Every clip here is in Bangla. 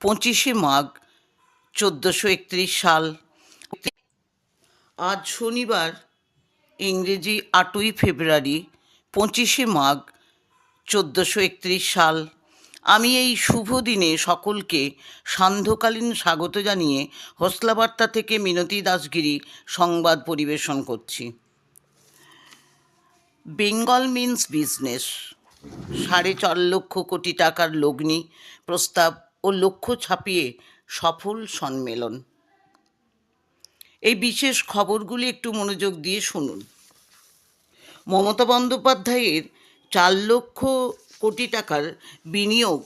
পঁচিশে মাঘ চোদ্দোশো একত্রিশ সাল। আজ শনিবার, ইংরেজি আটই ফেব্রুয়ারি, পঁচিশে মাঘ চোদ্দোশো একত্রিশ সাল। আমি এই শুভ দিনে সকলকে সান্ধ্যকালীন স্বাগত জানিয়ে হোসলাবার্তা থেকে মিনতি দাসগিরি সংবাদ পরিবেশন করছি। Bengal means business. সাড়ে চার লক্ষ কোটি টাকার লগ্নি প্রস্তাব ও লক্ষ্য ছাপিয়ে সফল সম্মেলন। এই বিশেষ খবরগুলি একটু মনোযোগ দিয়ে শুনুন। মমতা বন্দ্যোপাধ্যায়ের চার লক্ষ কোটি টাকার বিনিয়োগ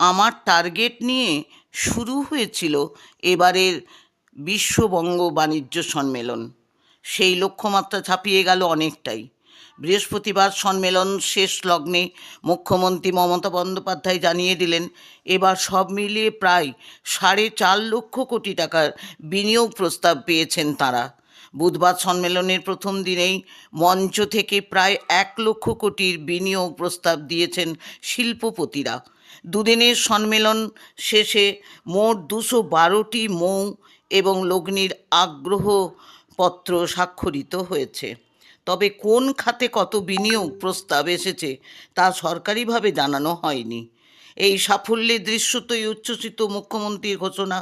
আমার টার্গেট নিয়ে শুরু হয়েছিল এবারের বিশ্ববঙ্গ বাণিজ্য সম্মেলন। সেই লক্ষ্যমাত্রা ছাপিয়ে গেল অনেকটাই। বৃহস্পতিবার সম্মেলন শেষ লগ্নে মুখ্যমন্ত্রী মমতা বন্দ্যোপাধ্যায় জানিয়ে দিলেন, এবার সব মিলিয়ে প্রায় সাড়ে চার লক্ষ কোটি টাকার বিনিয়োগ প্রস্তাব পেয়েছেন তারা। বুধবার সম্মেলনের প্রথম দিনেই মঞ্চ থেকে প্রায় এক লক্ষ কোটির বিনিয়োগ প্রস্তাব দিয়েছেন শিল্পপতিরা। দুদিনের সম্মেলন শেষে মোট দুশো বারোটি মৌ এবং লগ্নির আগ্রহপত্র স্বাক্ষরিত হয়েছে। তবে কোন খাতে কত বিনিয়োগ প্রস্তাব এসেছে তা সরকারিভাবে জানানো হয়নি। এই সাফল্যের দৃশ্যতই উচ্ছ্বসিত মুখ্যমন্ত্রীর ঘোষণা,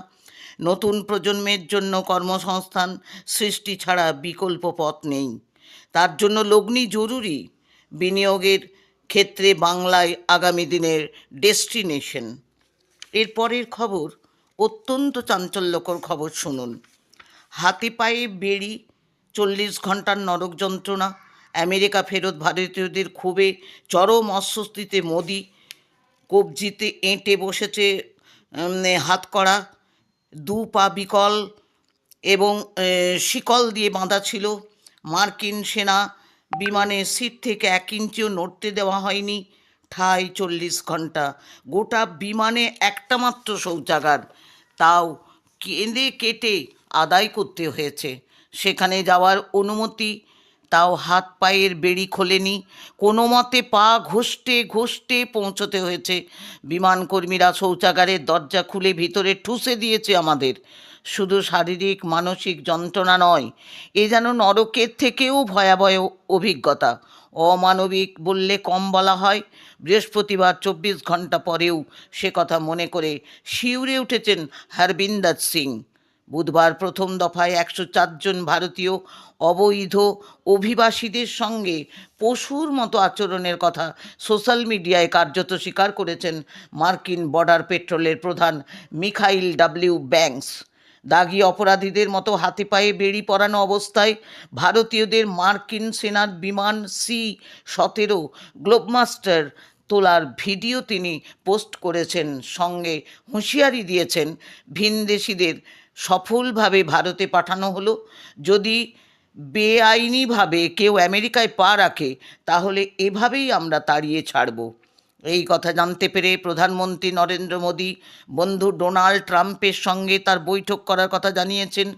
নতুন প্রজন্মের জন্য কর্মসংস্থান সৃষ্টি ছাড়া বিকল্প পথ নেই। তার জন্য লগ্নি জরুরি। বিনিয়োগের ক্ষেত্রে বাংলায় আগামী দিনের ডেস্টিনেশন। এরপরের খবর, অত্যন্ত চাঞ্চল্যকর খবর শুনুন। হাতে পায়ে বেড়ি চল্লিশ ঘণ্টার নরক যন্ত্রণা। আমেরিকা ফেরত ভারতীয়দের ক্ষোভে চরম অস্বস্তিতে মোদি কবজিতে এঁটে বসেছে হাত করা দু পা বিকল এবং শিকল দিয়ে বাঁধা ছিল। মার্কিন সেনা বিমানের সিট থেকে এক ইঞ্চিও নড়তে দেওয়া হয়নি। ঠাই চল্লিশ ঘণ্টা। গোটা বিমানে একটা মাত্র শৌচাগার। তাও কেঁদে কেটে আদায় করতে হয়েছে। সেখানে যাওয়ার অনুমতি। তাও হাত পায়ের বেড়ি খোলেনি। কোনো মতে পা ঘষতে ঘষতে পৌঁছতে হয়েছে। বিমানকর্মীরা শৌচাগারের দরজা খুলে ভিতরে ঠুসে দিয়েছে আমাদের। শুধু শারীরিক, মানসিক যন্ত্রণা নয়, এ যেন নরকের থেকেও ভয়াবহ অভিজ্ঞতা। অমানবিক বললে কম বলা হয়। বৃহস্পতিবার চব্বিশ ঘণ্টা পরেও সে কথা মনে করে শিউরে উঠেছেন হরবিন্দর সিং। বুধবার প্রথম দফায় একশো চারজন ভারতীয় অবৈধ অভিবাসীদের সঙ্গে পশুর মতো আচরণের কথা সোশ্যাল মিডিয়ায় কার্যত স্বীকার করেছেন মার্কিন বর্ডার পেট্রোলের প্রধান মিখাইল ডাব্লিউ ব্যাংকস। দাগি অপরাধীদের মতো হাতে পায়ে বেড়ি পরানো অবস্থায় ভারতীয়দের মার্কিন সেনার বিমান সি সতেরো গ্লোবমাস্টার তোলার ভিডিও তিনি পোস্ট করেছেন, সঙ্গে হুঁশিয়ারি দিয়েছেন, ভিনদেশিদের সফলভাবে ভারতে পাঠানো হলো। যদি বেআইনিভাবে কেউ আমেরিকায় পা রাখে, তাহলে এভাবেই আমরা তাড়িয়ে ছাড়ব। এই কথা জানতে পেরে প্রধানমন্ত্রী নরেন্দ্র মোদী, বন্ধু ডোনাল্ড ট্রাম্পের সঙ্গে তার বৈঠক করার কথা জানিয়েছেন।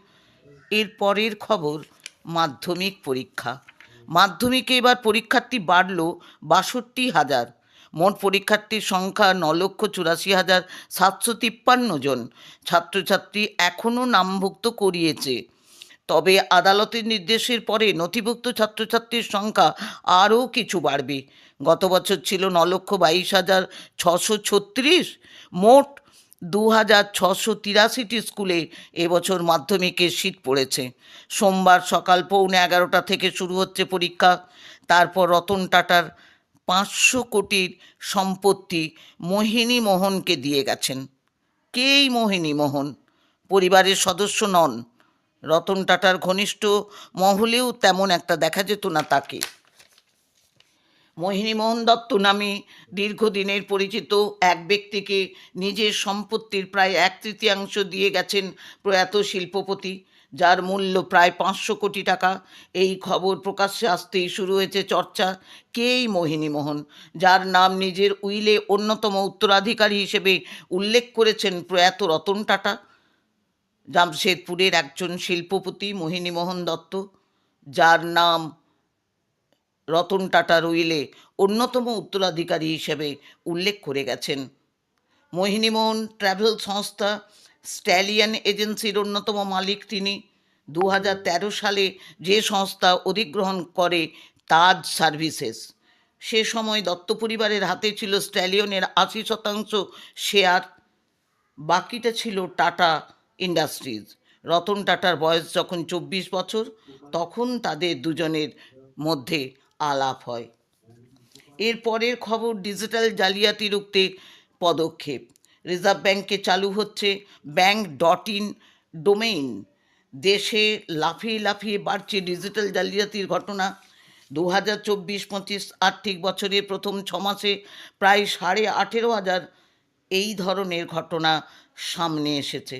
এর পরের খবর, মাধ্যমিক পরীক্ষা। মাধ্যমিকে এবার পরীক্ষার্থী বাড়ল বাষট্টি হাজার। মোট পরীক্ষার্থীর সংখ্যা ন লক্ষ চুরাশি হাজার সাতশো তিপ্পান্ন জন। ছাত্রছাত্রী এখনও নামভুক্ত করিয়েছে। তবে আদালতের নির্দেশের পরে নথিভুক্ত ছাত্রছাত্রীর সংখ্যা আরও কিছু বাড়বে। গত বছর ছিল ন লক্ষ বাইশ হাজার ছশো ছত্রিশ, মোট দু হাজার ছশো তিরাশিটি স্কুলে এবছর মাধ্যমিকের সিট পড়েছে। সোমবার সকাল পৌনে এগারোটা থেকে শুরু হচ্ছে পরীক্ষা। তারপর রতন টাটার পাঁচশো কোটির সম্পত্তি মোহিনী মোহনকে দিয়ে গেছেন। কেই মোহিনী মোহন? পরিবারের সদস্য নন। রতন টাটার ঘনিষ্ঠ মহলেও তেমন একটা দেখা যেত না তাকে। মোহিনী মোহন দত্ত নামে দীর্ঘদিনের পরিচিত এক ব্যক্তিকে নিজের সম্পত্তির প্রায় এক তৃতীয়াংশ দিয়ে গেছেন প্রয়াত শিল্পপতি, যার মূল্য প্রায় পাঁচশো কোটি টাকা। এই খবর প্রকাশ্যে আসতেই শুরু হয়েছে চর্চা। কেই মোহিনী মোহন যার নাম নিজের উইলে অন্যতম উত্তরাধিকারী হিসেবে উল্লেখ করেছেন প্রয়াত রতন টাটা? জামশেদপুরের একজন শিল্পপতি মোহিনী মোহন দত্ত, যার নাম রতন টাটার উইলে অন্যতম উত্তরাধিকারী হিসেবে উল্লেখ করে গেছেন। মোহিনীমোহন ট্রাভেল সংস্থা স্ট্যালিয়ান এজেন্সির অন্যতম মালিক তিনি। দু সালে যে সংস্থা অধিগ্রহণ করে তাজ সার্ভিসেস। সে সময় দত্ত পরিবারের হাতে ছিল স্ট্যালিয়নের আশি শতাংশ শেয়ার, বাকিটা ছিল টাটা ইন্ডাস্ট্রিজ। রতন টাটার বয়স যখন চব্বিশ বছর, তখন তাদের দুজনের মধ্যে আলাপ হয়। এর পরের খবর, ডিজিটাল জালিয়াতি রুখতে পদক্ষেপ। রিজার্ভ ব্যাংকে চালু হচ্ছে ব্যাংক ডট ইন ডোমেইন। দেশে লাফিয়ে লাফিয়ে বাড়ছে ডিজিটাল জালিয়াতির ঘটনা। দু হাজার চব্বিশ পঁচিশ আর্থিক বছরের প্রথম ছ মাসে প্রায় সাড়ে আঠেরো হাজার এই ধরনের ঘটনা সামনে এসেছে।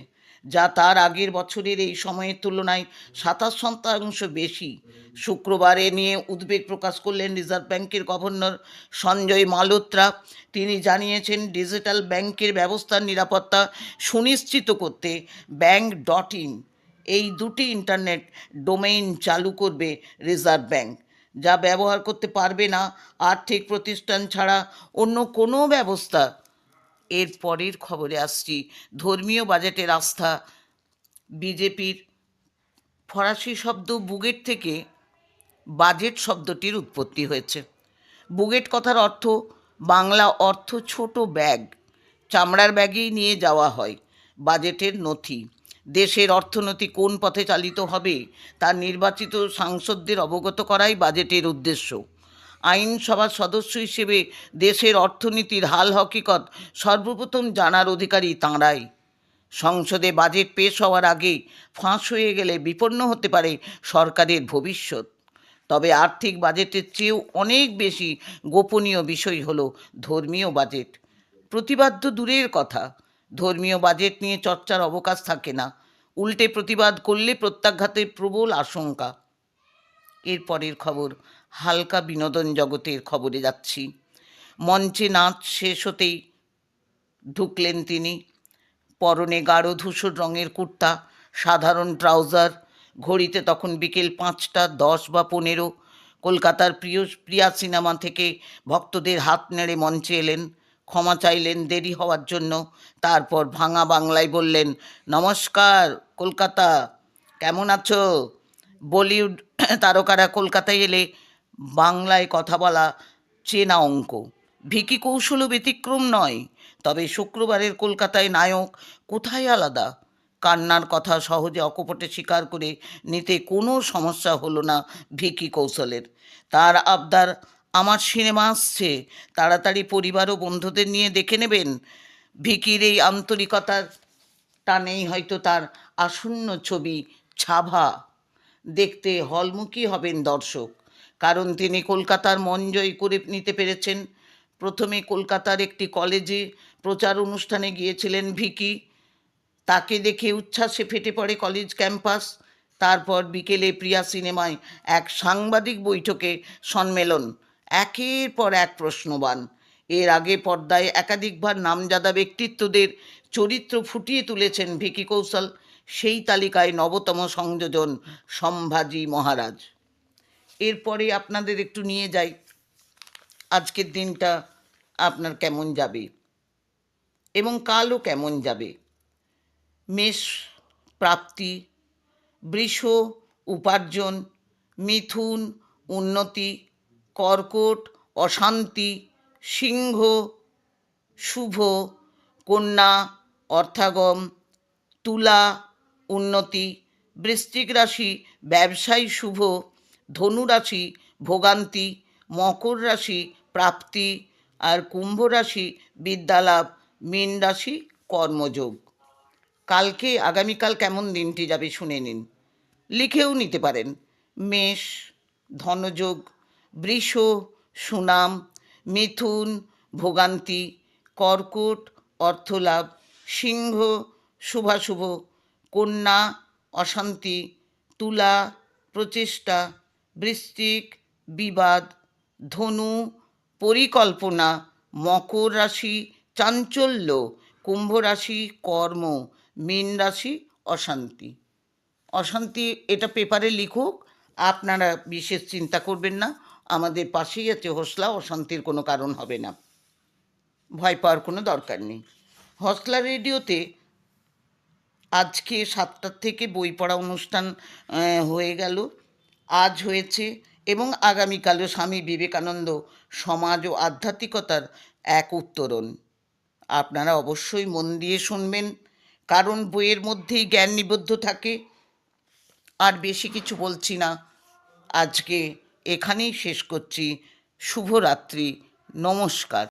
যা তার আগের বছরের এই সময়ের তুলনায় সাতাশ শতাংশ বেশি। শুক্রবারে নিয়ে উদ্বেগ প্রকাশ করলেন রিজার্ভ ব্যাংকের গভর্নর সঞ্জয় মালোত্রা তিনি জানিয়েছেন, ডিজিটাল ব্যাংকের ব্যবস্থার নিরাপত্তা সুনিশ্চিত করতে ব্যাংক ডট ইন, এই দুটি ইন্টারনেট ডোমেইন চালু করবে রিজার্ভ ব্যাংক। যা ব্যবহার করতে পারবে না, আর্থিক প্রতিষ্ঠান ছাড়া অন্য কোনো ব্যবস্থা এর পরের খবরে আসছি। ধর্মীয় বাজেটের আস্থা, বিজেপির ফরাসি শব্দ বুগেট থেকে বাজেট শব্দটির উৎপত্তি হয়েছে। বুগেট কথার অর্থ, বাংলা অর্থ ছোট ব্যাগ, চামড়ার ব্যাগেই নিয়ে যাওয়া হয়, বাজেটের নথি। দেশের অর্থনীতি কোন পথে চালিত হবে, তা নির্বাচিত সাংসদদের অবগত করাই বাজেটের উদ্দেশ্য। আইনসভার সদস্য হিসেবে দেশের অর্থনীতির হাল হকিকত সর্বপ্রথম জানার অধিকারী তাঁরাই। সংসদে বাজেট পেশ হওয়ার আগে ফাঁস হয়ে গেলে বিপন্ন হতে পারে সরকারের ভবিষ্যৎ। তবে আর্থিক বাজেটের চেয়েও অনেক বেশি গোপনীয় বিষয় হলো ধর্মীয় বাজেট। প্রতিবাদ তো দূরের কথা। ধর্মীয় বাজেট নিয়ে চর্চার অবকাশ থাকে না। উল্টে প্রতিবাদ করলে প্রত্যাঘাতের প্রবল আশঙ্কা। এরপরের খবর। হালকা বিনোদন জগতের খবরে যাচ্ছি। মঞ্চে নাচ শেষ হতেই ঢুকলেন তিনি। পরনে গাঢ় ধূসর রঙের কুর্তা, সাধারণ ট্রাউজার, ঘড়িতে তখন বিকেল পাঁচটা, দশ বা পনেরো। কলকাতার প্রিয় প্রিয়া সিনেমা থেকে ভক্তদের হাত নেড়ে মঞ্চে এলেন। ক্ষমা চাইলেন দেরি হওয়ার জন্য। তারপর ভাঙা বাংলায় বললেন, নমস্কার, কলকাতা, কেমন আছো? বলিউড তারকারা কলকাতায় এলে বাংলায় কথা বলা চেনা অঙ্ক। ভিকি কৌশলও ব্যতিক্রম নয়, তবে শুক্রবারের কলকাতায় নায়ক কোথায় আলাদা? কান্নার কথা সহজে অকপটে স্বীকার করে নিতে কোনো সমস্যা হলো না ভিকি কৌশলের। তার আবদার, আমার সিনেমা আসছে, তাড়াতাড়ি পরিবার ও বন্ধুদের নিয়ে দেখে নেবেন। ভিকির এই আন্তরিকতার টানেই হয়তো তার আসন্ন ছবি ছাভা। দেখতে হলমুখী হবেন দর্শক। কারণ তিনি কলকাতার মন জয় করে নিতে পেরেছেন। প্রথমে কলকাতার একটি কলেজে প্রচার অনুষ্ঠানে গিয়েছিলেন ভিকি। তাকে দেখে উচ্ছ্বাসে ফেটে পড়ে কলেজ ক্যাম্পাস। তারপর বিকেলে প্রিয়া সিনেমায় এক সাংবাদিক বৈঠকে সম্মেলন। একের পর এক প্রশ্নবান। এর আগে পর্দায় একাধিকবার নামজাদা ব্যক্তিত্বদের চরিত্র ফুটিয়ে তুলেছেন ভিকি কৌশল। সেই তালিকায় নবতম সংযোজন সম্ভাজি মহারাজ। এরপরে আপনাদের একটু নিয়ে যাই। আজকের দিনটা আপনার কেমন যাবে? এবং কালও কেমন যাবে? মেষ প্রাপ্তি, বৃষ উপার্জন, মিথুন উন্নতি, কর্কট অশান্তি, সিংহ শুভ, কন্যা অর্থাগম, তুলা উন্নতি, বৃশ্চিক রাশি, ব্যবসায়ী শুভ ধনু রাশি ভোগান্তি মকর রাশি প্রাপ্তি আর কুম্ভ রাশি বিদ্যালাভ মীন রাশি কর্মযোগ। কালকে, আগামীকাল কেমন দিনটি যাবে শুনে নিন। লিখেও নিতে পারেন। মেষ, ধনযোগ, বৃষ, সুনাম, মিথুন, ভোগান্তি, কর্কট, অর্থলাভ, সিংহ, শুভাশুভ, কন্যা, অশান্তি, তুলা, প্রচেষ্টা বৃশ্চিক, বিবাদ, ধনু, পরিকল্পনা, মকর রাশি, চাঞ্চল্য, কুম্ভ রাশি, কর্ম, মীন রাশি, অশান্তি। অশান্তি এটা পেপারে লিখুক, আপনারা বিশেষ চিন্তা করবেন না, আমাদের পাশেই আছে হোসলা, অশান্তির কোনো কারণ হবে না। ভয় পাওয়ার কোনো দরকার নেই। হসলা রেডিওতে আজকে সাতটার থেকে বই পড়া অনুষ্ঠান হয়ে গেল। আজ হয়েছে এবং আগামীকালও স্বামী বিবেকানন্দ সমাজ ও আধ্যাত্মিকতার এক উত্তরণ। আপনারা অবশ্যই মন দিয়ে শুনবেন, কারণ বইয়ের মধ্যেই জ্ঞান নিবদ্ধ থাকে। আর বেশি কিছু বলছি না। আজকে এখানেই শেষ করছি। শুভরাত্রি। নমস্কার।